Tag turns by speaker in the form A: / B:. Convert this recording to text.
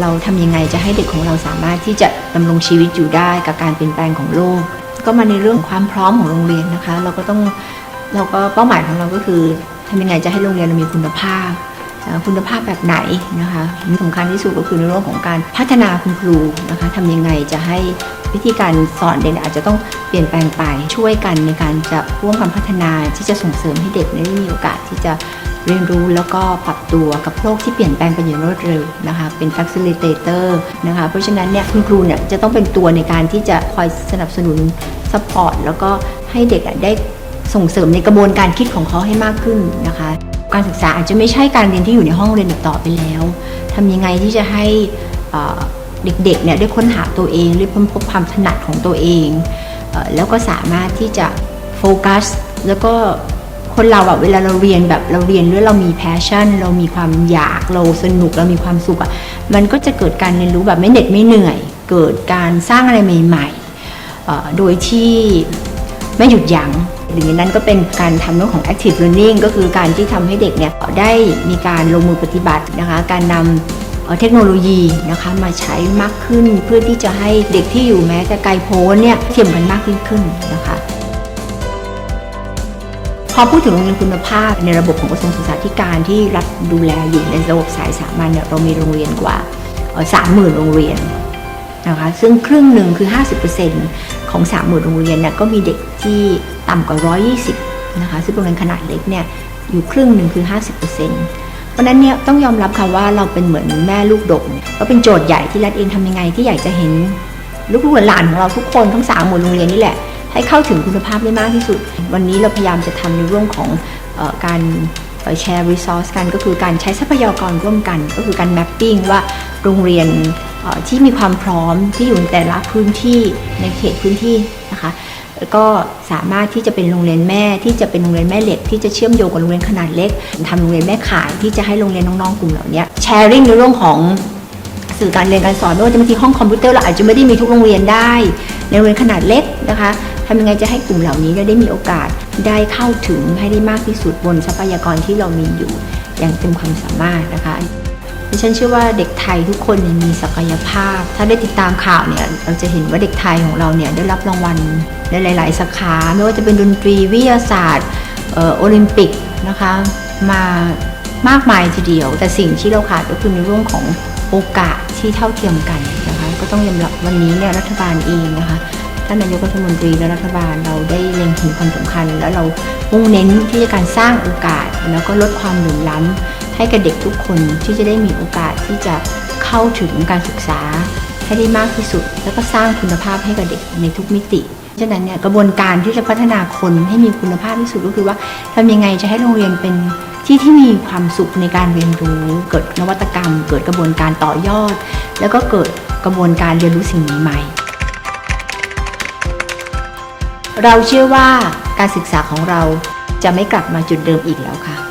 A: เราทำยังไงจะให้เด็กของเราสามารถที่จะดำรงชีวิตอยู่ได้กับการเปลี่ยนแปลงของโลก ก็มาในเรื่องของความพร้อมของโรงเรียนนะคะ เราก็ต้องเราก็เป้าหมายของเราก็คือทำยังไงจะให้โรงเรียนเรามีคุณภาพ คุณภาพแบบไหนนะคะสำคัญที่สุดก็คือในเรื่องของการพัฒนาคุณครูนะคะทำยังไงจะให้วิธีการสอนเด็กอาจจะต้องเปลี่ยนแปลงไปช่วยกันในการจะร่วมกันพัฒนาที่จะส่งเสริมให้เด็กได้มีโอกาสที่จะ เรียนรู้แล้วก็ปรับตัวกับโลกที่เปลี่ยนแปลงไปอย่างรวดเร็วนะคะ เป็น facilitator นะคะ เพราะฉะนั้นเนี่ยคุณครูเนี่ยจะต้องเป็นตัวในการที่จะคอยสนับสนุนซัพพอร์ตแล้วก็ให้เด็กอะได้ส่งเสริมในกระบวนการคิดของเขาให้มากขึ้นนะคะ การศึกษาอาจจะไม่ใช่การเรียนที่อยู่ในห้องเรียนต่อไปแล้วทำยังไงที่จะให้เด็กๆเนี่ยได้ค้นหาตัวเองได้ค้นพบความถนัดของตัวเอง แล้วก็สามารถที่จะโฟกัสแล้วก็ คนเราอะเวลาเราเรียนแบบเราเรียนด้วยเรามีแพชชั่น เรามีความอยากเราสนุกเรามีความสุขอะมันก็จะเกิดการเรียนรู้แบบไม่เหน็ดไม่เหนื่อย เกิดการสร้างอะไรใหม่ๆเอ่โดยที่ไม่หยุดยัง้งหนึ่งนั้นก็เป็นการทำเรื่องของ active learning ก็คือการที่ทำให้เด็กเนี่ยได้มีการลงมือปฏิบัตินะคะ การนำเทคโนโลยีนะคะมาใช้มากขึ้นเพื่อที่จะให้เด็กที่อยู่แม้แต่ไกลโพ้นเนี่ยเทียมกันมากยิ่งขึ้นนะคะ พอพูดถึงโรงเรียนคุณภาพในระบบของกระทรวงศึกษาธิการที่รัฐดูแลอยู่ในระบบสายสามัญเนี่ยเรามีโรงเรียนกว่าสามหมื่นโรงเรียนนะคะซึ่งครึ่งหนึ่งคือ 50%ของ 3 0,000 โรงเรียนเนี่ยก็มีเด็กที่ต่ำกว่า 120 นะคะซึ่งโรงเรียนขนาดเล็กเนี่ยอยู่ครึ่งหนึ่งคือ 50%เพราะนั้นเนี่ยต้องยอมรับค่ะว่าเราเป็นเหมือนแม่ลูกดกก็เป็นโจทย์ใหญ่ที่รัฐเองทำยังไงที่อยากจะเห็นลูกหลานของเราทุกคนทั้งสามหมวดโรงเรียนนี่แหละ ให้เข้าถึงคุณภาพได้มากที่สุด วันนี้เราพยายามจะทำในเรื่องของออการแชร์รีซอสกันก็คือการใช้ทรัพยากรร่วมกัน ก็คือการแมปปิ้งว่าโรงเรียนที่มีความพร้อมที่อยู่ในแต่ละพื้นที่ในเขตพื้นที่นะคะแล้วก็สามารถที่จะเป็นโรงเรียนแม่ที่จะเป็นโรงเรียนแม่เหล็ก ที่จะเชื่อมโยงกับโรงเรียนขนาดเล็กทำโรงเรียนแม่ขายที่จะให้โรงเรียนน้องๆกลุ่มเหล่านี้แชร์ริ่งในเรื่องของสื่อการเรียนการสอนไม่ว่าจะบางทีห้องคอมพิวเตอร์เราอาจจะไม่ได้มีทุกโรงเรียนได้ ในโรงเรียนขนาดเล็กนะคะ ทำยังไงจะให้กลุ่มเหล่านี้ได้มีโอกาสได้เข้าถึงให้ได้มากที่สุดบนทรัพยากรที่เรามีอยู่อย่างเต็มความสามารถนะคะดิฉันเชื่อว่าเด็กไทยทุกคนมีศักยภาพ ถ้าได้ติดตามข่าวเนี่ยเราจะเห็นว่าเด็กไทยของเราเนี่ยได้รับรางวัลในหลาย ๆ สาขา ไม่ว่าจะเป็นดนตรีวิทยาศาสตร์โอลิมปิกนะคะมามากมายทีเดียว แต่สิ่งที่เราขาดก็คือในเรื่องของโอกาสที่เท่าเทียมกันนะคะก็ต้องยอมรับวันนี้เนี่ยรัฐบาลเองนะคะ ท่านนายกรัฐมนตรีและรัฐบาลเราได้เล็งเห็นความสำคัญ แล้วเรามุ่งเน้นที่จะการสร้างโอกาส แล้วก็ลดความเหลื่อมล้ำให้กับเด็กทุกคนที่จะได้มีโอกาสที่จะเข้าถึงการศึกษาให้ได้มากที่สุด แล้วก็สร้างคุณภาพให้กับเด็กในทุกมิติฉะนั้นเนี่ยกระบวนการที่จะพัฒนาคนให้มีคุณภาพที่สุดก็คือว่าทำยังไงจะให้โรงเรียนเป็นที่ที่มีความสุขในการเรียนรู้ เกิดนวัตกรรม เกิดกระบวนการต่อยอด แล้วก็เกิดกระบวนการเรียนรู้สิ่งใหม่ เราเชื่อว่าการศึกษาของเราจะไม่กลับมาจุดเดิมอีกแล้วค่ะ